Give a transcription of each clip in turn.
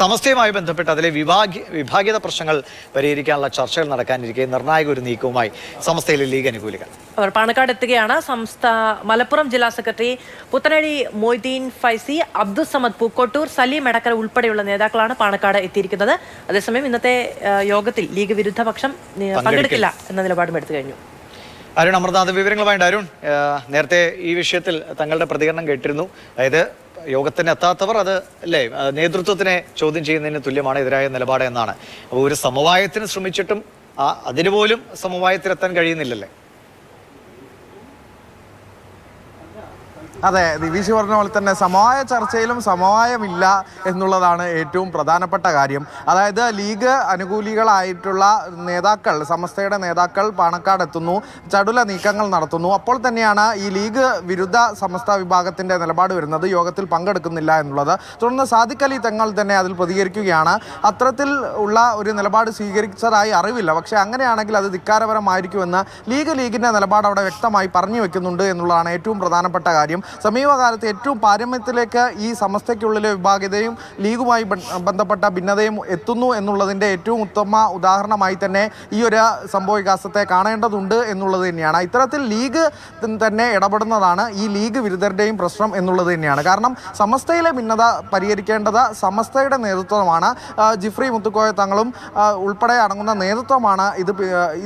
സമസ്തയുമായി ബന്ധപ്പെട്ട് അതിലെ വിഭാഗ്യ വിഭാഗീയത പ്രശ്നങ്ങൾ പരിഹരിക്കാനുള്ള ചർച്ചകൾ നടക്കാനിരിക്കെ നിർണായക ഒരു നീക്കവുമായി സമസ്തയിലെ ലീഗ് അനുകൂലികൾ. അവർ പാണക്കാട് എത്തുകയാണ്. സംസ്ഥ മലപ്പുറം ജില്ലാ സെക്രട്ടറി പുത്തനഴി മൊയ്തീൻ ഫൈസി അബ്ദുൾ സമദ് പൂക്കോട്ടൂർ സലീം എടക്കര ഉൾപ്പെടെയുള്ള നേതാക്കളാണ് പാണക്കാട് എത്തിയിരിക്കുന്നത്. അതേസമയം ഇന്നത്തെ യോഗത്തിൽ ലീഗ് വിരുദ്ധ പക്ഷം പങ്കെടുക്കില്ല. എന്ന നിലപാടും എടുത്തു കഴിഞ്ഞു. അരുൺ അമർനാഥ് വിവരങ്ങളുമായിട്ട് അരുൺ നേരത്തെ ഈ വിഷയത്തിൽ തങ്ങളുടെ പ്രതികരണം കേട്ടിരുന്നു. അതായത് യോഗത്തിന് എത്താത്തവർ അത് അല്ലേ നേതൃത്വത്തിനെ ചോദ്യം ചെയ്യുന്നതിന് തുല്യമാണ് എതിരായ നിലപാട് എന്നാണ്. അപ്പോൾ ഒരു സമവായത്തിന് ശ്രമിച്ചിട്ടും ആ അതിന് പോലും സമവായത്തിലെത്താൻ കഴിയുന്നില്ലല്ലേ? അതെ ദിവീഷ് പറഞ്ഞ പോലെ തന്നെ സമവായ ചർച്ചയിലും സമവായമില്ല എന്നുള്ളതാണ് ഏറ്റവും പ്രധാനപ്പെട്ട കാര്യം. അതായത് ലീഗ് അനുകൂലികളായിട്ടുള്ള നേതാക്കൾ സമസ്തയുടെ നേതാക്കൾ പാണക്കാട് എത്തുന്നു ചടുല നീക്കങ്ങൾ നടത്തുന്നു. അപ്പോൾ തന്നെയാണ് ഈ ലീഗ് വിരുദ്ധ സമസ്ത വിഭാഗത്തിന്റെ നിലപാട് വരുന്നത് യോഗത്തിൽ പങ്കെടുക്കുന്നില്ല എന്നുള്ളത്. തുടർന്ന് സാദിഖ് അലി തങ്ങൾ തന്നെ അതിൽ പ്രതികരിക്കുകയാണ്. അത്തരത്തിൽ ഉള്ള ഒരു നിലപാട് സ്വീകരിച്ചതായി അറിവില്ല. പക്ഷേ അങ്ങനെയാണെങ്കിൽ അത് ധിക്കാരപരമായിരിക്കുമെന്ന് ലീഗ് ലീഗിന്റെ നിലപാട് അവിടെ വ്യക്തമായി പറഞ്ഞു വെക്കുന്നുണ്ട് എന്നുള്ളതാണ് ഏറ്റവും പ്രധാനപ്പെട്ട കാര്യം. സമീപകാലത്ത് ഏറ്റവും പാരമ്യത്തിലേക്ക് ഈ സമസ്തയ്ക്കുള്ളിലെ വിഭാഗീയതയും ലീഗുമായി ബന്ധപ്പെട്ട ഭിന്നതയും എത്തുന്നു എന്നുള്ളതിന്റെ ഏറ്റവും ഉത്തമ ഉദാഹരണമായി തന്നെ ഈ ഒരു സംഭവ വികാസത്തെ കാണേണ്ടതുണ്ട് എന്നുള്ളത് തന്നെയാണ്. ഇത്തരത്തിൽ ലീഗ് തന്നെ ഇടപെടുന്നതാണ് ഈ ലീഗ് വിരുദ്ധരുടെയും പ്രശ്നം എന്നുള്ളത് തന്നെയാണ്. കാരണം സമസ്തയിലെ ഭിന്നത പരിഹരിക്കേണ്ടത് സമസ്തയുടെ നേതൃത്വമാണ്. ജിഫ്രി മുത്തുക്കോയ തങ്ങളും ഉൾപ്പെടെ അടങ്ങുന്ന നേതൃത്വമാണ് ഇത്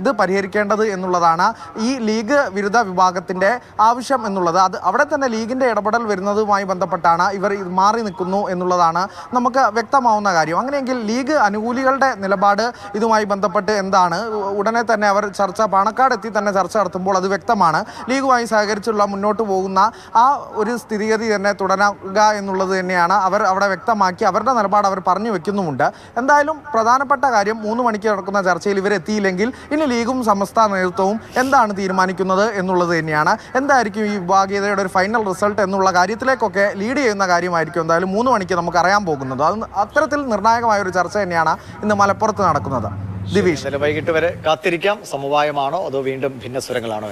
ഇത് പരിഹരിക്കേണ്ടത് എന്നുള്ളതാണ് ഈ ലീഗ് വിരുദ്ധ വിഭാഗത്തിന്റെ ആവശ്യം എന്നുള്ളത്. അത് അവിടെ തന്നെ ലീഗിന്റെ ഇടപെടൽ വരുന്നതുമായി ബന്ധപ്പെട്ടാണ് ഇവർ മാറി നിൽക്കുന്നു എന്നുള്ളതാണ് നമുക്ക് വ്യക്തമാവുന്ന കാര്യം. അങ്ങനെയെങ്കിൽ ലീഗ് അനുകൂലികളുടെ നിലപാട് ഇതുമായി ബന്ധപ്പെട്ട് എന്താണ്? ഉടനെ തന്നെ അവർ ചർച്ച പാണക്കാട് എത്തി തന്നെ ചർച്ച നടത്തുമ്പോൾ അത് വ്യക്തമാണ്. ലീഗുമായി സഹകരിച്ചുള്ള മുന്നോട്ട് പോകുന്ന ആ ഒരു സ്ഥിതിഗതി തന്നെ തുടരുക എന്നുള്ളത് തന്നെയാണ് അവർ അവിടെ വ്യക്തമാക്കി അവരുടെ നിലപാട് അവർ പറഞ്ഞു വെക്കുന്നുമുണ്ട്. എന്തായാലും പ്രധാനപ്പെട്ട കാര്യം മൂന്ന് മണിക്ക് നടക്കുന്ന ചർച്ചയിൽ ഇവരെത്തിയില്ലെങ്കിൽ ഇനി ലീഗും സമസ്ത നേതൃത്വവും എന്താണ് തീരുമാനിക്കുന്നത് എന്നുള്ളത് തന്നെയാണ്. എന്തായിരിക്കും ഈ വിഭാഗീയതയുടെ ഒരു ഫൈനൽ റിസൾട്ട് എന്നുള്ള കാര്യത്തിലേക്കൊക്കെ ലീഡ് ചെയ്യുന്ന കാര്യമായിരിക്കും എന്തായാലും മൂന്ന് മണിക്ക് നമുക്ക് അറിയാൻ പോകുന്നത്. അത് അത്തരത്തിൽ നിർണായകമായ ഒരു ചർച്ച തന്നെയാണ് ഇന്ന് മലപ്പുറത്ത് നടക്കുന്നത്. ദിവിഷ്. വൈകിട്ട് വരെ കാത്തിരിക്കാം. സമവായമാണോ അതോ വീണ്ടും ഭിന്നസ്വരങ്ങളാണോ